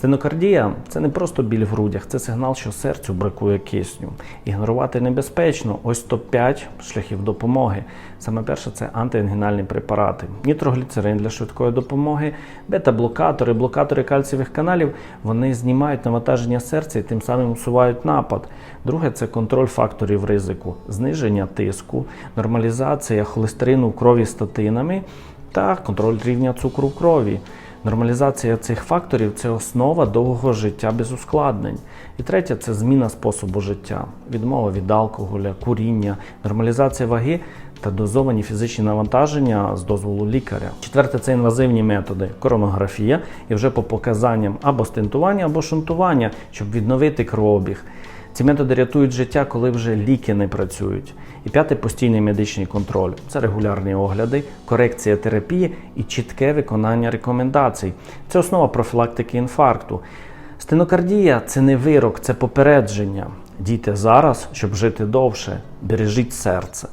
Стенокардія це не просто біль в грудях, це сигнал, що серцю бракує кисню. Ігнорувати небезпечно. Ось топ-5 шляхів допомоги. Саме перше це антиангінальні препарати, нітрогліцерин для швидкої допомоги, бета-блокатори, блокатори кальцієвих каналів. Вони знімають навантаження серця і тим самим усувають напад. Друге це контроль факторів ризику, зниження тиску, нормалізація холестерину в крові статинами та контроль рівня цукру в крові. Нормалізація цих факторів це основа довгого життя без ускладнень. І третє це зміна способу життя, відмова від алкоголя, куріння, нормалізація ваги та дозовані фізичні навантаження з дозволу лікаря. Четверте це інвазивні методи, коронографія і вже по показанням або стентування, або шунтування, щоб відновити кровообіг. Ці методи рятують життя, коли вже ліки не працюють. І п'яте постійний медичний контроль це регулярні огляди, корекція терапії і чітке виконання рекомендацій. Це основа профілактики інфаркту. Стенокардія це не вирок, це попередження. Дійте зараз, щоб жити довше. Бережіть серце.